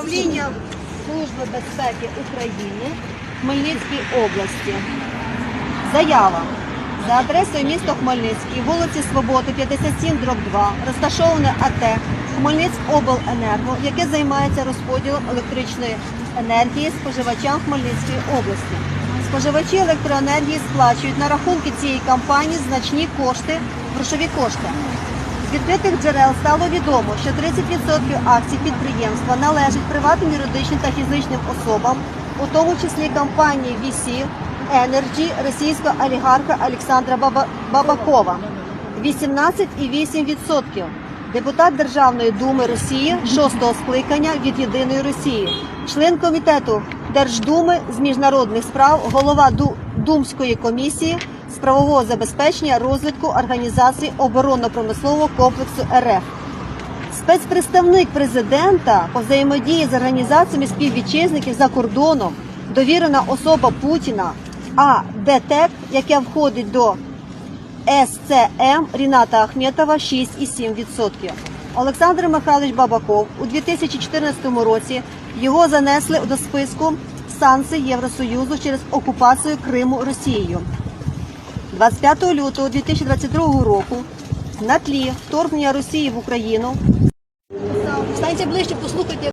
Управління Служби безпеки України Хмельницькій області. Заява. За адресою місто Хмельницький, вулиці Свободи, 57, дроб 2, розташоване АТ Хмельницькобленерго, яке займається розподілом електричної енергії споживачам Хмельницької області. Споживачі електроенергії сплачують на рахунки цієї компанії значні кошти, грошові кошти. Відкритих джерел стало відомо, що 30% акцій підприємства належать приватним юридичним та фізичним особам, у тому числі компанії VC Energy російського олігарха Олександра Баба- Бабакова 18,8%. Депутат Державної думи Росії 6-го скликання від Єдиної Росії, член комітету Держдуми з міжнародних справ, голова Ду- Думської комісії з правового забезпечення розвитку організації оборонно-промислового комплексу РФ. Спецпредставник президента по взаємодії з організаціями співвітчизників за кордоном, довірена особа Путіна, а ДТЕК, яке входить до СЦМ Ріната Ахметова 6,7%. Олександр Михайлович Бабаков у 2014 році його занесли до списку санкцій Євросоюзу через окупацію Криму Росією. 25 лютого 2022 року на тлі вторгнення Росії в Україну. Станьте ближче, послухайте.